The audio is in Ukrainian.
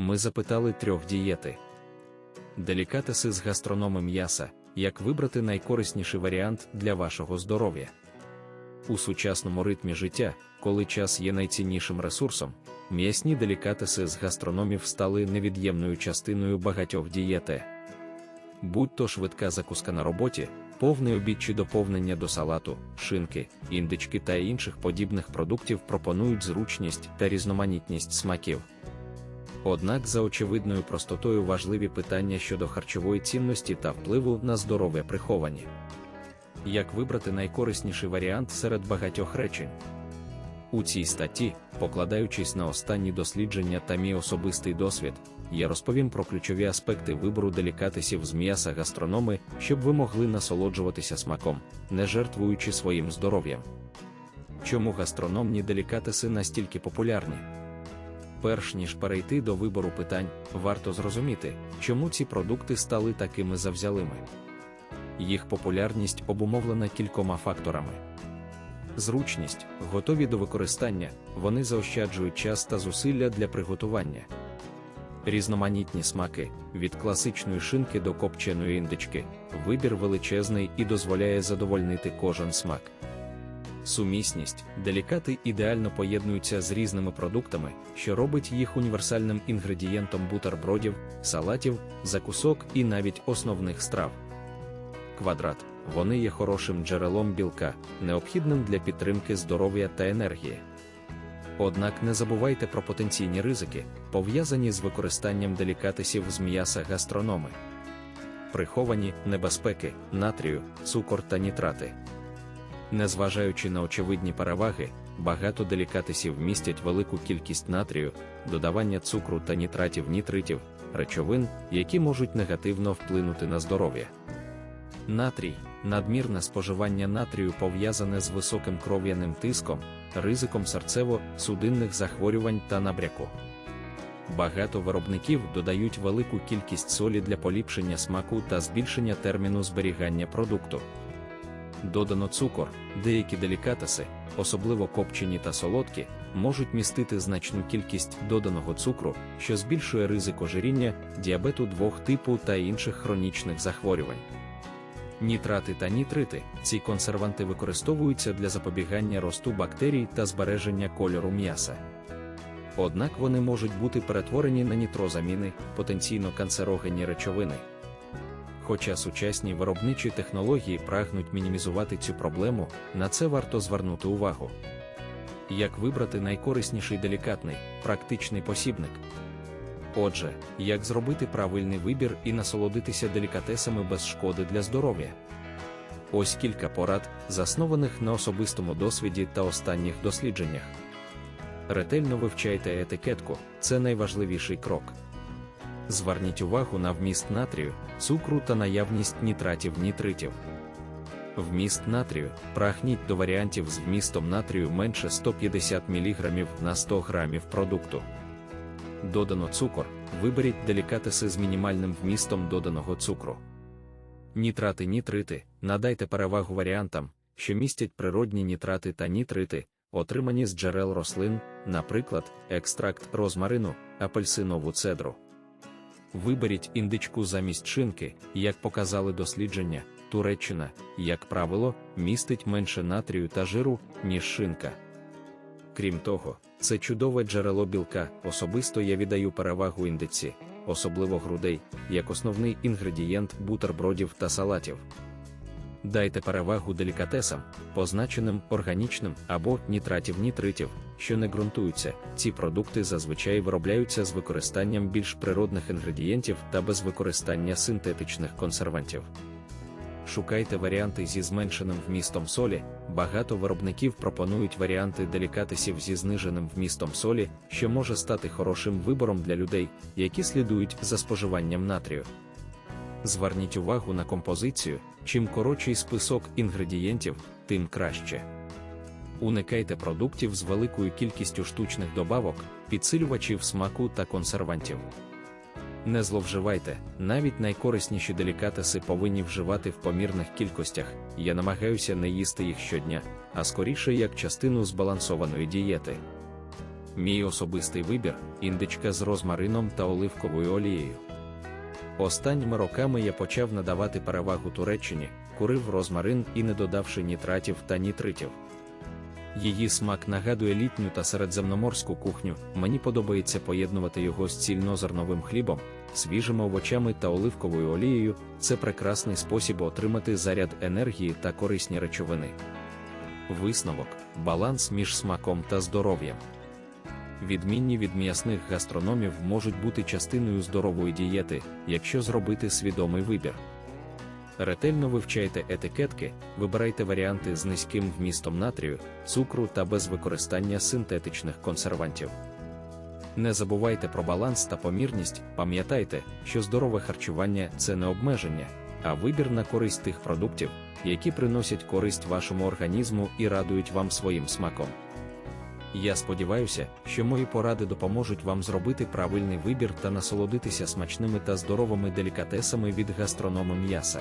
ми запитали трьох дієти. Делікатеси з гастрономи м'яса, як вибрати найкорисніший варіант для вашого здоров'я. У сучасному ритмі життя, коли час є найціннішим ресурсом, м'ясні делікатеси з гастрономів стали невід'ємною частиною багатьох дієти. Будь то швидка закуска на роботі, повний обід чи доповнення до салату, шинки, індички та інших подібних продуктів пропонують зручність та різноманітність смаків. Однак за очевидною простотою важливі питання щодо харчової цінності та впливу на здоров'я приховані. Як вибрати найкорисніший варіант серед багатьох речень? У цій статті, покладаючись на останні дослідження та мій особистий досвід, я розповім про ключові аспекти вибору делікатесів з м'яса гастрономи, щоб ви могли насолоджуватися смаком, не жертвуючи своїм здоров'ям. Чому гастрономні делікатеси настільки популярні? Перш ніж перейти до вибору питань, варто зрозуміти, чому ці продукти стали такими завзялими. Їх популярність обумовлена кількома факторами. Зручність, готові до використання, вони заощаджують час та зусилля для приготування. Різноманітні смаки, від класичної шинки до копченої індички, вибір величезний і дозволяє задовольнити кожен смак. Сумісність, делікати ідеально поєднуються з різними продуктами, що робить їх універсальним інгредієнтом бутербродів, салатів, закусок і навіть основних страв. Квадрат вони є хорошим джерелом білка, необхідним для підтримки здоров'я та енергії. Однак не забувайте про потенційні ризики, пов'язані з використанням делікатесів з м'яса гастрономи. Приховані небезпеки, натрію, цукор та нітрати. Незважаючи на очевидні переваги, багато делікатесів містять велику кількість натрію, додавання цукру та нітратів нітритів, речовин, які можуть негативно вплинути на здоров'я. Натрій надмірне споживання натрію пов'язане з високим кров'яним тиском, ризиком серцево-судинних захворювань та набряку. Багато виробників додають велику кількість солі для поліпшення смаку та збільшення терміну зберігання продукту. Додано цукор, деякі делікатеси, особливо копчені та солодкі, можуть містити значну кількість доданого цукру, що збільшує ризик ожиріння, діабету двох типу та інших хронічних захворювань. Нітрати та нітрити ці консерванти використовуються для запобігання росту бактерій та збереження кольору м'яса. Однак вони можуть бути перетворені на нітрозаміни, потенційно канцерогенні речовини. Хоча сучасні виробничі технології прагнуть мінімізувати цю проблему, на це варто звернути увагу. Як вибрати найкорисніший делікатний, практичний посібник? Отже, як зробити правильний вибір і насолодитися делікатесами без шкоди для здоров'я? Ось кілька порад, заснованих на особистому досвіді та останніх дослідженнях. Ретельно вивчайте етикетку, це найважливіший крок. Зверніть увагу на вміст натрію, цукру та наявність нітратів нітритів. Вміст натрію прагніть до варіантів з вмістом натрію менше 150 мг на 100 г продукту. Додано цукор, виберіть делікатеси з мінімальним вмістом доданого цукру. Нітрати нітрити надайте перевагу варіантам, що містять природні нітрати та нітрити, отримані з джерел рослин, наприклад, екстракт розмарину, апельсинову цедру. Виберіть індичку замість шинки, як показали дослідження, Туреччина, як правило, містить менше натрію та жиру, ніж шинка. Крім того, це чудове джерело білка, особисто я віддаю перевагу індиці, особливо грудей, як основний інгредієнт бутербродів та салатів. Дайте перевагу делікатесам, позначеним органічним або нітратів нітритів, що не ґрунтуються. Ці продукти зазвичай виробляються з використанням більш природних інгредієнтів та без використання синтетичних консервантів. Шукайте варіанти зі зменшеним вмістом солі. Багато виробників пропонують варіанти делікатесів зі зниженим вмістом солі, що може стати хорошим вибором для людей, які слідують за споживанням натрію. Зверніть увагу на композицію, чим коротший список інгредієнтів, тим краще. Уникайте продуктів з великою кількістю штучних добавок, підсилювачів смаку та консервантів. Не зловживайте, навіть найкорисніші делікатеси повинні вживати в помірних кількостях, я намагаюся не їсти їх щодня, а скоріше як частину збалансованої дієти. Мій особистий вибір індичка з розмарином та оливковою олією. Останніми роками я почав надавати перевагу Туреччині, курив розмарин і не додавши нітратів та нітритів. Її смак нагадує літню та середземноморську кухню. Мені подобається поєднувати його з цільнозерновим хлібом, свіжими овочами та оливковою олією. Це прекрасний спосіб отримати заряд енергії та корисні речовини. Висновок баланс між смаком та здоров'ям. Відмінні від м'ясних гастрономів можуть бути частиною здорової дієти, якщо зробити свідомий вибір. Ретельно вивчайте етикетки, вибирайте варіанти з низьким вмістом натрію, цукру та без використання синтетичних консервантів. Не забувайте про баланс та помірність, пам'ятайте, що здорове харчування це не обмеження, а вибір на користь тих продуктів, які приносять користь вашому організму і радують вам своїм смаком. Я сподіваюся, що мої поради допоможуть вам зробити правильний вибір та насолодитися смачними та здоровими делікатесами від гастроному м'яса.